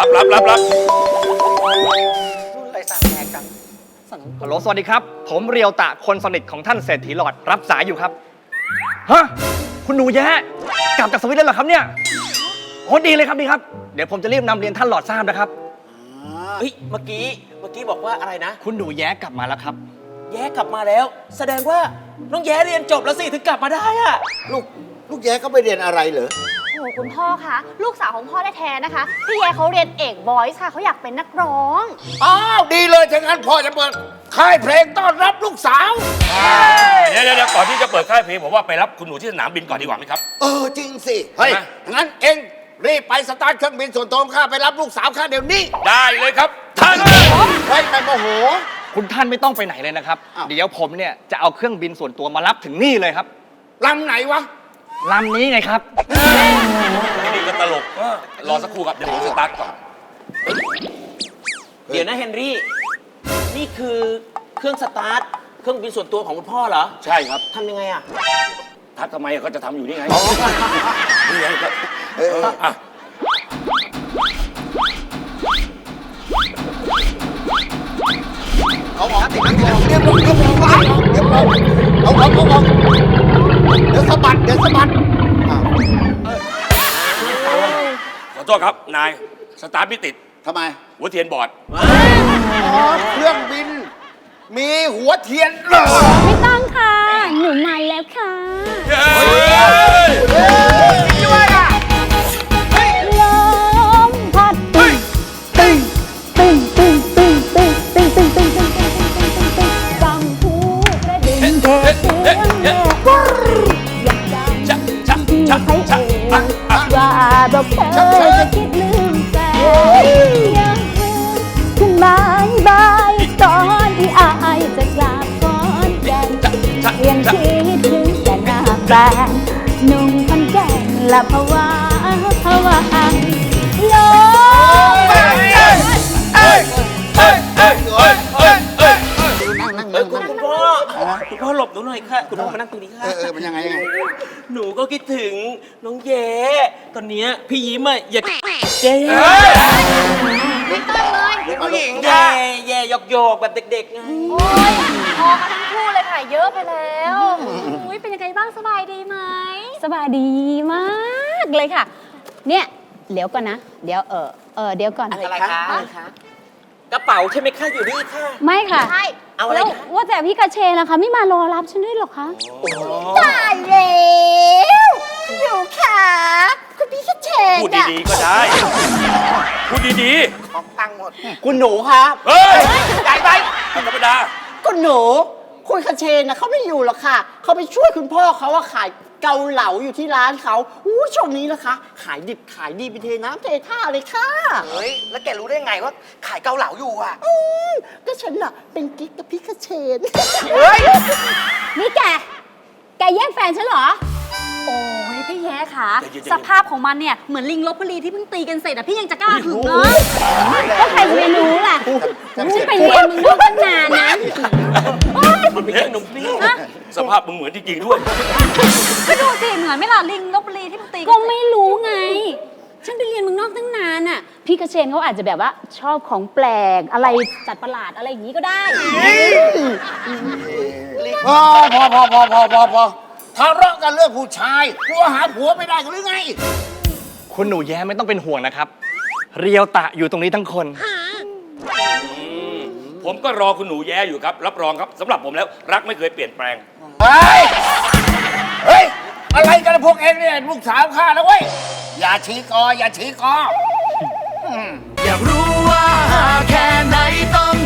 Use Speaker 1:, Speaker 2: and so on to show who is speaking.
Speaker 1: รับรับรับรับ
Speaker 2: รุ่นอะไรสามแยกกันสั่ง
Speaker 3: ฮัลโหลสวัสดีครับ ผมเรียวตะคนสนิทของท่านเศรษฐีหลอดรับสายอยู่ครับฮะคุณหนูแย้กลับจากสวิตแล้วเหรอครับเนี่ยโอ้ดีเลยครับดีครับ เดี๋ยวผมจะรีบนำเรียนท่านหลอดทราบนะครับ
Speaker 2: เฮ้ยเมื่อกี้เมื่อกี้บอกว่าอะไรนะ
Speaker 3: คุณหนูแย้กลับมาแล้วครับ
Speaker 2: แย้กลับมาแล้ว แสดงว่าน้องแย้เรียนจบแล้วสิถึงกลับมาได้อะ
Speaker 4: ลูก ลูกแย้ก็ไปเรียนอะไรเหรอ
Speaker 5: โอ้โหคุณพ่อคะลูกสาวของพ่อแท้ๆนะคะพี่แยเขาเรียนเอกบอยส์ค่ะเขาอยากเป็นนักร้อง
Speaker 4: อ้าวดีเลยถ้างั้นพ่อจะเปิดค่ายเพลงต้อนรับลูกสาว
Speaker 1: เดี๋ยวเดี๋ยวเดี๋ยวก่อนที่จะเปิดค่ายเพลงผมว่าไปรับคุณหนูที่สนามบินก่อนดีกว่าไหมครับ
Speaker 4: เออจริงสิ เฮ้ย
Speaker 1: ใช่ไหม
Speaker 4: งั้นเองรีบไปสตาร์ทเครื่องบินส่วนตัวของข้าไปรับลูกสาวข้าเดี๋ยวนี้
Speaker 1: ได้เลยครับท่าน
Speaker 4: เฮ้ยไปโมโห
Speaker 3: คุณท่านไม่ต้องไปไหนเลยนะครับ
Speaker 4: อ้าว
Speaker 3: เดี๋ยวผมเนี่ยจะเอาเครื่องบินส่วนตัวมารับถึงนี่เลยครับ
Speaker 4: ลำไหนวะ
Speaker 3: ลำนี้ไงครับ
Speaker 1: นี่ก็ตลกเออรอสักครู่ครับ เดี๋ยวผมสตาร์ทก่อน
Speaker 2: เดี๋ยวนะเฮนรี่ นี่คือเครื่องสตาร์ท เครื่องบินส่วนตัวของคุณพ่อเหรอ
Speaker 1: ใช่ครับ
Speaker 2: ทำยังไงอะ
Speaker 1: ทักทำไมเขาจะทำอยู่นี่ไงนี่ไงครับอะ
Speaker 4: เอาออกติดนั่งเรียบร้อยเรียบร้อยเรียบร้อยเอาเอาเอาเอาเดี๋ยวสะ บัดเดี๋ยวสะบัดอ้าว
Speaker 1: ขอโทษครับ นาย สตาร์ทไม่ติด
Speaker 4: ทำไม
Speaker 1: หัวเทียนบอด
Speaker 4: อ๋อเครื่องบิน มีหัวเทียนเหรอ
Speaker 5: ไม่ต้องค่ะ หนูมาแล้วค่ะ บอกเธอจะคิดลืมแฟนยังขึ้นบายบายตอนที่อายจะกลับก่อนก่นยังคิดถึงแต่หน้าแฟนนุ่มคนแก่ละภาวะภาวะลม
Speaker 2: เอ
Speaker 4: นั่
Speaker 2: องคุณ
Speaker 4: นั่ง
Speaker 2: คุณพ่อคุณพ่อหลบหนูหน่อยค่ะ คุณพ่อมานั่งตรงนี้ค่ะ หนูก็คิดถึงน้องแย้ตอนเนี้ยพี่ยิ้มอะอย่าแย่
Speaker 5: ไม่ต้องเลย
Speaker 4: ผู้หญิง
Speaker 2: แย่แย่หยอกหยอกๆแบบเด็กๆไง
Speaker 5: โอ้ยพอกันทั้งคู่เลยค่ะ เยอะไปแล้วอุ้ยเป็นยังไงบ้างสบายดีไหม
Speaker 6: สบายดีมากเลยค่ะ เนี่ย เดี๋ยวก่อนนะ เดี๋ยวเออเออเดี๋ยวก่อน
Speaker 2: อะไรคะอะไรคะ กระเป๋าใช่ไหมคะอยู่นี่ค่ะ
Speaker 6: ไม่ค่ะ
Speaker 5: ใช่
Speaker 2: เอาอะไร
Speaker 6: แล้ว
Speaker 2: คะ
Speaker 6: ว่าแต่พี่กระเชนล่ะคะ ไม่มารอรับฉันด้วยเหรอคะ
Speaker 5: ตายแล้วอยู่ค่ะคุณพี่ชัดเจน
Speaker 1: พูดดีๆก็ได้ พูดดี
Speaker 2: ของตังหมด คุณหนูครับ
Speaker 1: ๆ เฮ้ย
Speaker 2: ใจไป
Speaker 1: ธรรมดา
Speaker 7: คุณหนู คุณคาเชนนะเขาไม่อยู่หรอกค่ะ เขาไปช่วยคุณพ่อเขาว่าขายเกาเหลาอยู่ที่ร้านเขาอู้ช่วงนี้นะคะ ขายดิบขายดีไปเทน้ำเทท่าเลยค่ะ
Speaker 2: เฮ้ย แล้วแกรู้ได้ไงว่าขายเกาเหลาอยู่อะ
Speaker 7: อืมก็ฉันน่ะเป็นกิ๊กกับพี่คาเชน
Speaker 6: นี่แก แกแย่งแฟนฉันเหรอ
Speaker 5: โอ้ยพี่แย้ค่ะ
Speaker 1: ใจเย็นๆ
Speaker 5: สภาพของมันเนี่ย เหมือนลิงลบบุรีที่เพิ่งตีกันเสร็จอะพี่ยังจะกล้าถึงเนาะ
Speaker 6: ก็ใครจะไปรู้ล่ะฉันไปเรียนมึงนอกตั้งนานนะ
Speaker 1: มันเป็นแค่นมเปรี้ยวสภาพมึงเหมือนจริงๆด้วย
Speaker 5: ก็ดูสิเหมือนไหม่ล่ะลิงลบบุรีที่เพิ่งตีน
Speaker 6: ก็ไม่รู้ไง ฉันไปเรียนเมึงนอกตั้งนานอะ พี่กระเชนเขาอาจจะแบบว่าชอบของแปลกอะไรจัดประหลาดอะไรอย่างนี้ก็ได้
Speaker 4: พอพอพอพอพอพอพอทะเลาะกันเรื่องผู้ชายกลัวหาผัวไม่ได้กันหรือไง
Speaker 3: คุณหนูแย้ไม่ต้องเป็นห่วงนะครับ เรียวตะอยู่ตรงนี้ทั้งคน
Speaker 1: ผมก็รอคุณหนูแย้อยู่ครับ รับรองครับสำหรับผมแล้ว รักไม่เคยเปลี่ยนแปลง
Speaker 4: เฮ้ย เฮ้ย อะไรกันพวกเองเนี่ยลูกสาวข้าแล้วเว้ย อย่าชี้กอ อย่าชี้กอ
Speaker 8: อยากรู้ว่าแค่ไหนต้อง